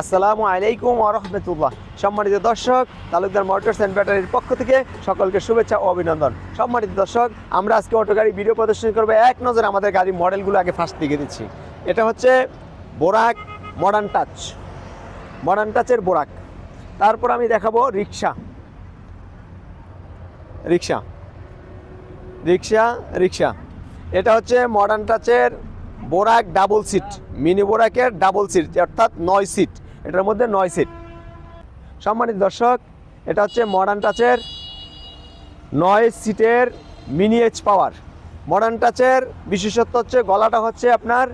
আসসালামু আলাইকুম আরহামতুল্লাহ সম্মানিত দর্শক, তালুকদার মোটরস অ্যান্ড ব্যাটারির পক্ষ থেকে সকলকে শুভেচ্ছা ও অভিনন্দন। সম্মানিত দর্শক, আমরা আজকে অটো গাড়ি ভিডিও প্রদর্শন করব। এক নজর আমাদের গাড়ির মডেলগুলো আগে ফার্স্ট দিকে দিচ্ছি। এটা হচ্ছে বোরাক মডার্ন টাচ মডার্ন টাচের বোরাক। তারপর আমি দেখাবো রিক্সা রিক্সা রিক্সা রিক্সা এটা হচ্ছে মডার্ন টাচের বোরাক ডাবল সিট মিনি বোরাকের ডাবল সিট অর্থাৎ নয় সিট এটার মধ্যে নয় সিট সম্মানিত দর্শক, এটা হচ্ছে মডার্ন টাচের নয় সিটের মিনি এইচ পাওয়ার মডার্ন টাচের বিশেষত্ব হচ্ছে, গলাটা হচ্ছে আপনার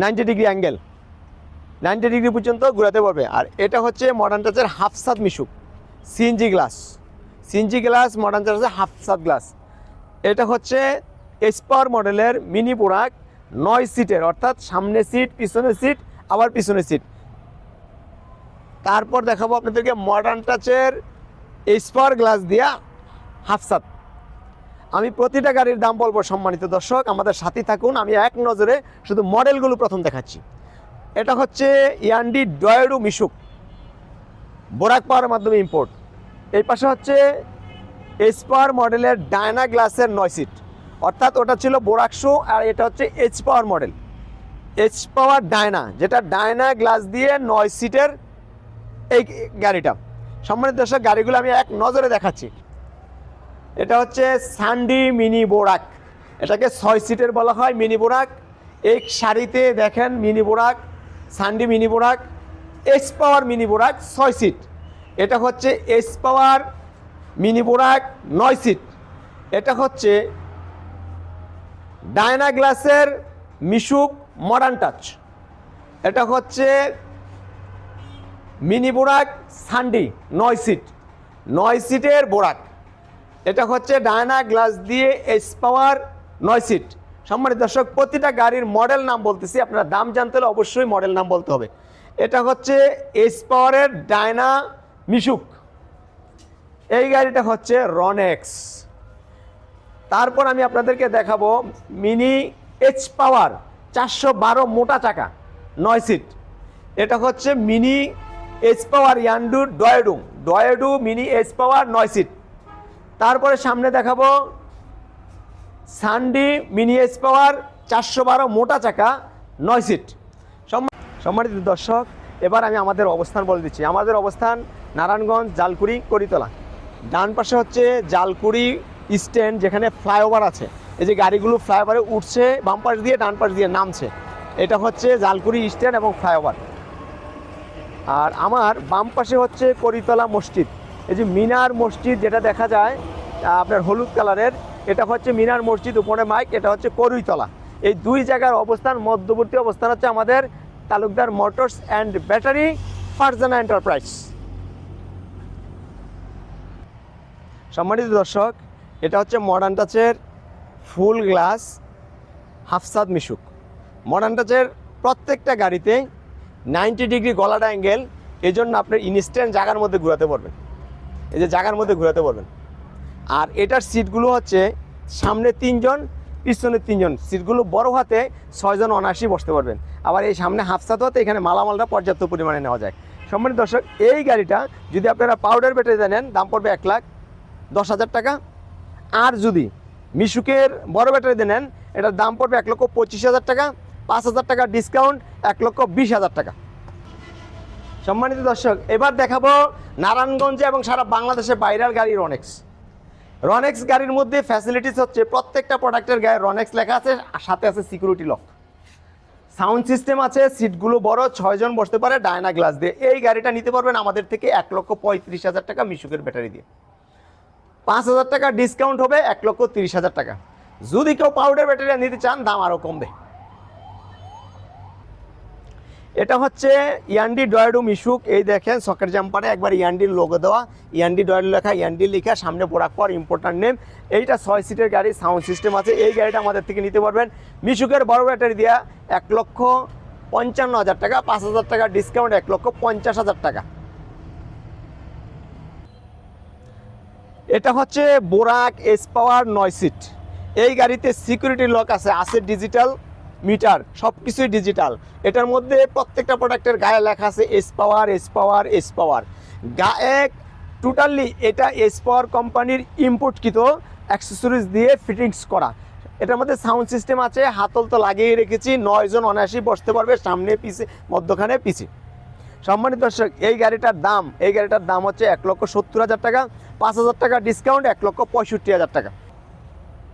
ninety degree angle ninety degree পর্যন্ত ঘুরাতে পারবে। আর এটা হচ্ছে মডার্ন টাচের হাফ সাদ Mishuk. CNG glass CNG glass modern টাচের half সাত গ্লাস এটা হচ্ছে এসপার মডেলের মিনি বোরাক নয় সিটের অর্থাৎ সামনে সিট পিছনে সিট আবার পিছনে সিট তারপর দেখাবো আপনাদেরকে মডার্ন টাচের এসপার গ্লাস দিয়া হাফসাত আমি প্রতিটা গাড়ির দাম বলব সম্মানিত দর্শক, আমাদের সাথে থাকুন। আমি এক নজরে শুধু মডেলগুলো প্রথম দেখাচ্ছি। এটা হচ্ছে ইয়ান্ডি ডয়েডু মিশুক বোরাক পাওয়ার মাধ্যমে ইম্পোর্ট এই পাশে হচ্ছে এসপার মডেলের ডায়না গ্লাসের নয় সিট অর্থাৎ ওটা ছিল বোরাকশো আর এটা হচ্ছে H power model H power Dyna যেটা ডায়না গ্লাস দিয়ে নয় সিটের এই গাড়িটা। সম্মানিত দর্শক, গাড়িগুলো আমি এক নজরে দেখাচ্ছি। এটা হচ্ছে সান্ডি মিনি বোরাক এটাকে ছয় সিটের বলা হয় মিনি বোরাক এই শাড়িতে দেখেন mini Borak সান্ডি mini Borak S power mini Borak ছয় সিট এটা হচ্ছে এস পাওয়ার মিনি বোরাক নয় সিট এটা হচ্ছে ডায়না গ্লাসের মিশুক মডার্ন টাচ এটা হচ্ছে মিনি বোরাক, সান্ডি, নয় সিট। নয় সিটের বোরাক। এটা হচ্ছে ডায়না গ্লাস দিয়ে এস পাওয়ার নয় সিট। সম্মানিত দর্শক, প্রতিটা গাড়ির মডেল নাম বলতেছি। আপনারা দাম জানতে হলে অবশ্যই মডেল নাম বলতে হবে। এটা হচ্ছে এস পাওয়ারের ডায়না মিশুক। এই গাড়িটা হচ্ছে রনেক্স তারপর আমি আপনাদেরকে দেখাবো মিনি এইচ পাওয়ার চারশো বারো মোটা চাকা, নয় সিট। এটা হচ্ছে মিনি এইচ পাওয়ার ইয়ান্ডু ডয়েডু। ডয়েডু মিনি এইচ পাওয়ার নয় সিট। তারপরে সামনে দেখাবো সানডি মিনি এইচ পাওয়ার চারশো বারো মোটা চাকা, নয় সিট। সম্মা- সম্মানিত দর্শক, এবার আমি আমাদের অবস্থান বলে দিচ্ছি। আমাদের অবস্থান নারায়ণগঞ্জ জালকুড়ি করিতলা। ডান পাশে হচ্ছে জালকুড়ি স্ট্যান্ড যেখানে ফ্লাইওভার আছে। এই যে গাড়িগুলো ফ্লাইওভারে উঠছে, বাম পাশ দিয়ে ডান পাশ দিয়ে নামছে। এটা হচ্ছে জালকুড়ি স্ট্যান্ড এবং ফ্লাইওভার। আর আমার বাম পাশে হচ্ছে করিতলা মসজিদ। এই যে মিনার মসজিদ যেটা দেখা যায় আপনার হলুদ কালারের, এটা হচ্ছে মিনার মসজিদ, উপরে মাইক, এটা হচ্ছে করুইতলা এই দুই জায়গার অবস্থান, মধ্যবর্তী অবস্থান হচ্ছে আমাদের Talukdar motors and battery, Farzana enterprise. সম্মানিত দর্শক, এটা হচ্ছে মডার্ন টাচের ফুল গ্লাস হাফসাদ মিশুক। মডার্ন টাচের প্রত্যেকটা গাড়িতে নাইনটি ডিগ্রি গলাটা অ্যাঙ্গেল এই জন্য আপনার ইনস্ট্যান্ট জায়গার মধ্যে ঘোরাতে পারবেন। এই যে জায়গার মধ্যে ঘোরাতে পারবেন। আর এটার সিটগুলো হচ্ছে সামনে তিনজন, পিছনে তিনজন। সিটগুলো বড় হাতে ছয়জন অনায়াসি বসতে পারবেন। আবার এই সামনে হাফসাত হতে এখানে মালামালটা পর্যাপ্ত পরিমাণে নেওয়া যায়। সম্মানিত দর্শক, এই গাড়িটা যদি আপনারা পাউডার ব্যাটারি নেন, দাম পড়বে এক লাখ দশ হাজার টাকা। আর যদি মিশুকের বড় ব্যাটারিতে নেন, এটার দাম পড়বে এক লক্ষ পঁচিশ হাজার টাকা। পাঁচ হাজার টাকা ডিসকাউন্ট এক লক্ষ বিশ হাজার টাকা। সম্মানিত দর্শক, এবার দেখাবো নারায়ণগঞ্জে এবং সারা বাংলাদেশে বাইরের গাড়ি রনেক্স রনেক্স গাড়ির মধ্যে ফ্যাসিলিটিস হচ্ছে প্রত্যেকটা প্রোডাক্টের গায়ে রনেক্স লেখা আছে সাথে আছে সিকিউরিটি লক সাউন্ড সিস্টেম আছে সিটগুলো বড়, ছয়জন বসতে পারে, ডায়না গ্লাস দিয়ে। এই গাড়িটা নিতে পারবেন আমাদের থেকে এক লক্ষ পঁয়ত্রিশ হাজার টাকা মিশুকের ব্যাটারি দিয়ে। পাঁচ হাজার টাকা ডিসকাউন্ট হবে, এক লক্ষ তিরিশ হাজার টাকা। যদি কেউ পাউডার ব্যাটারি নিতে চান, দাম আরও কমবে। এটা হচ্ছে ইয়ান্ডি ডয়েডু মিশুক এই দেখেন সকেট জাম্পারে একবার ইয়ান্ডির লোগো দেওয়া। ইয়ান্ডি ডয়েডু লেখা, ইয়ান্ডি লেখা, সামনে বোরাক পর ইম্পোর্টার নেম এইটা ছয় সিটের গাড়ি সাউন্ড সিস্টেম আছে। এই গাড়িটা আমাদের থেকে নিতে পারবেন। মিশুকের বড় ব্যাটারি দেওয়া এক লক্ষ পঞ্চান্ন হাজার টাকা, পাঁচ হাজার টাকা ডিসকাউন্ট এক লক্ষ পঞ্চাশ হাজার টাকা। এটা হচ্ছে বোরাক এস পাওয়ার নয় সিট এই গাড়িতে সিকিউরিটি লক আছে আছে ডিজিটাল মিটার সব কিছুই ডিজিটাল এটার মধ্যে প্রত্যেকটা প্রোডাক্টের গায়ে লেখা আছে S power S power S power গায়ে টোটালি এটা এস পাওয়ার কোম্পানির ইম্পোর্টকৃত অ্যাক্সেসরিজ দিয়ে ফিটিংস করা। এটার মধ্যে সাউন্ড সিস্টেম আছে, হাতল তো লাগিয়ে রেখেছি, নয়জন অনায়াসী বসতে পারবে সামনে পিছে, মধ্যখানে পিছে। সম্মানিত দর্শক, এই গাড়িটার দাম, এই গাড়িটার দাম হচ্ছে এক লক্ষ সত্তর হাজার টাকা, পাঁচ হাজার টাকা ডিসকাউন্ট এক লক্ষ পঁয়ষট্টি হাজার টাকা।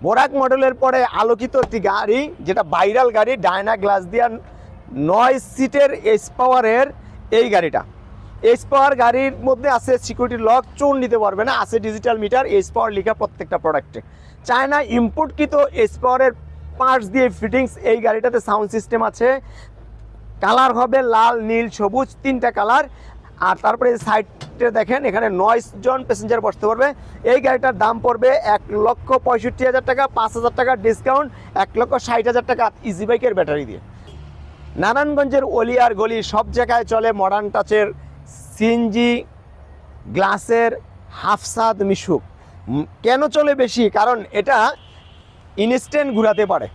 বোরাক মডেলের পরে আলোকিত একটি গাড়ি, যেটা ভাইরাল গাড়ি ডায়না গ্লাস দিয়া নয় সিটের এস পাওয়ারের এই গাড়িটা। এস পাওয়ার গাড়ির মধ্যে আছে সিকিউরিটি লক চোর নিতে পারবে না, আছে ডিজিটাল মিটার এস পাওয়ার লেখা প্রত্যেকটা প্রোডাক্টে চায়না ইম্পোর্টকৃত এস পাওয়ারের পার্টস দিয়ে ফিটিংস এই গাড়িটাতে সাউন্ড সিস্টেম আছে। কালার হবে লাল, নীল, সবুজ, তিনটা কালার আর তারপরে সাইডে দেখেন, এখানে নয় জন প্যাসেঞ্জার বসতে পারবে। এই গাড়িটার দাম পড়বে এক লক্ষ পঁয়ষট্টি হাজার টাকা, পাঁচ হাজার টাকা ডিসকাউন্ট এক লক্ষ ষাট হাজার টাকা ইজি বাইকের ব্যাটারি দিয়ে। নারায়ণগঞ্জের অলিয়ার গলি সব জায়গায় চলে মডার্ন টাচের সিনজি গ্লাসের হাফসাদ মিশুক। কেন চলে বেশি? কারণ এটা ইনস্ট্যান্ট ঘুরাতে পারে।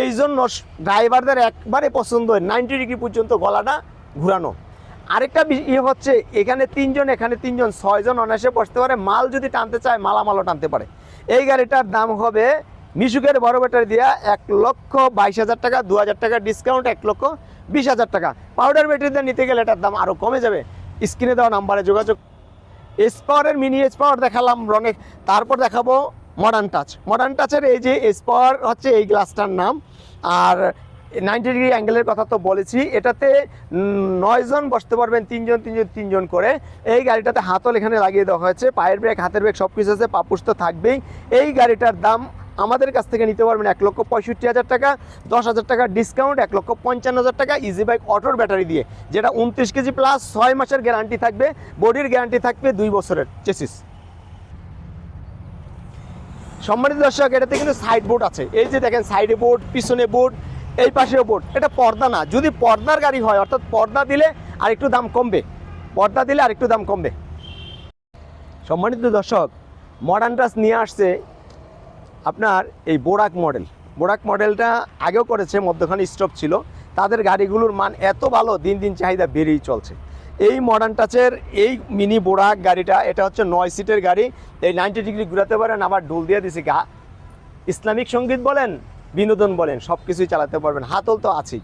এই জন্য ড্রাইভারদের একবারে পছন্দ হয়। নাইনটি ডিগ্রি পর্যন্ত গলাটা ঘুরানো। আরেকটা ইয়ে হচ্ছে, এখানে তিনজন এখানে তিনজন, ছয়জন অনায়াসে বসতে পারে। মাল যদি টানতে চায়, মালামালও টানতে পারে। এই গাড়িটার দাম হবে মিশুকের বড় ব্যাটারি দিয়া এক লক্ষ বাইশ হাজার টাকা, দু হাজার টাকা ডিসকাউন্ট এক লক্ষ বিশ হাজার টাকা। পাউডার ব্যাটারি দিয়ে নিতে গেলে এটার দাম আরও কমে যাবে। স্ক্রিনে দেওয়া নাম্বারে যোগাযোগ। এস পাওয়ারের মিনি এস পাওয়ার দেখালাম অনেক তারপর দেখাবো মডার্ন টাচ মডার্ন টাচের এই যে এস পাওয়ার হচ্ছে এই গ্লাসটার নাম। আর নাইনটি ডিগ্রি অ্যাঙ্গেলের কথা তো বলেছি, এটাতে নয়জন বসতে পারবেন, তিনজন তিনজন তিনজন করে। এই গাড়িটাতে হাতল এখানে লাগিয়ে দেওয়া হয়েছে, পায়ের ব্রেক, হাতের ব্রেক সব কিছু আছে, পাপুস তো থাকবেই। এই গাড়িটার দাম আমাদের কাছ থেকে নিতে পারবেন এক লক্ষ পঁয়ষট্টি হাজার টাকা, দশ হাজার টাকা ডিসকাউন্ট এক লক্ষ পঞ্চান্ন হাজার টাকা ইজি বাইক অটোর ব্যাটারি দিয়ে, যেটা উনত্রিশ কেজি প্লাস ছয় মাসের গ্যারান্টি থাকবে বডির গ্যারান্টি থাকবে দুই বছরের চেসিস সম্মানিত দর্শক, এটাতে কিন্তু সাইড বোর্ড আছে। এই যে দেখেন সাইডে বোর্ড পিছনে বোর্ড এই পাশেও বোর্ড এটা পর্দা না। যদি পর্দার গাড়ি হয়, অর্থাৎ পর্দা দিলে আর একটু দাম কমবে। পর্দা দিলে আরেকটু দাম কমবে। সম্মানিত দর্শক মডার্ন টাচ নিয়ে আসছে আপনার এই বোরাক মডেল বোরাক মডেলটা আগেও করেছে, মধ্যখানে স্টপ ছিল। তাদের গাড়িগুলোর মান এত ভালো, দিন দিন চাহিদা বেড়েই চলছে। এই মডার্ন টাচের এই মিনি বোরাক গাড়িটা, এটা হচ্ছে নয় সিটের গাড়ি। এই নাইনটি ডিগ্রি ঘুরাতে পারেন, আবার ডোল দিয়ে দিছে গা। ইসলামিক সংগীত বলেন? বিনোদন বলেন সব কিছুই চালাতে পারবেন। হাতল তো আছেই।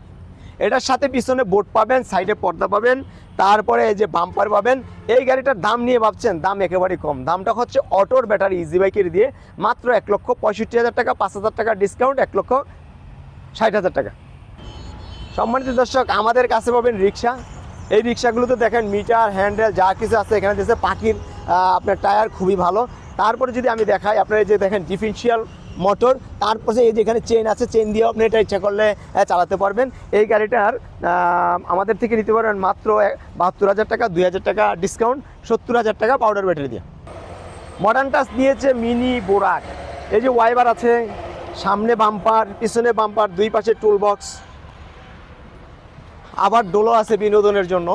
এটার সাথে পিছনে বোর্ড পাবেন সাইডে পর্দা পাবেন, তারপরে এই যে বাম্পার পাবেন, এই গাড়িটার দাম নিয়ে ভাবছেন, দাম একেবারেই কম। দামটা হচ্ছে অটোর ব্যাটারি ইজি বাইকের দিয়ে মাত্র এক লক্ষ পঁয়ষট্টি হাজার টাকা, পাঁচ হাজার টাকা ডিসকাউন্ট এক লক্ষ ষাট হাজার টাকা। সম্মানিত দর্শক, আমাদের কাছে পাবেন রিক্সা। এই রিক্সাগুলোতে দেখেন মিটার হ্যান্ডেল যা কিছু আছে, এখানে দিয়েছে পাখির আপনার টায়ার খুবই ভালো। তারপরে যদি আমি দেখাই, আপনারা যে দেখেন ডিফেন্সিয়াল মোটর। তারপরে এই যে এখানে চেন আছে চেন দিয়েও আপনি এটা ইচ্ছা করলে চালাতে পারবেন। এই গাড়িটার আমাদের থেকে নিতে পারবেন মাত্র বাহাত্তর হাজার টাকা, দুই হাজার টাকা ডিসকাউন্ট সত্তর হাজার টাকা পাউডার ব্যাটারি দিয়ে। মডার্ন টাচ দিয়েছে মিনি বোরাক এই যে ওয়াইবার আছে, সামনে বাম্পার পিছনে বাম্পার দুই পাশে টুল বক্স আবার ডোলো আছে বিনোদনের জন্য।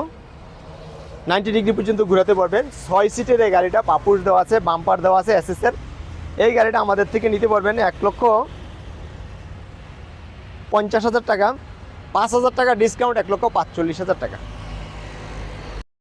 নাইনটি ডিগ্রি পর্যন্ত ঘোরাতে পারবেন। ছয় সিটের এই গাড়িটা, পাপুস দেওয়া আছে বাম্পার দেওয়া আছে এসএসের এই গাড়িটা আমাদের থেকে নিতে পারবেন এক লক্ষ পঞ্চাশ হাজার টাকা, পাঁচ হাজার টাকা ডিসকাউন্ট এক লক্ষ পাঁচচল্লিশ হাজার টাকা।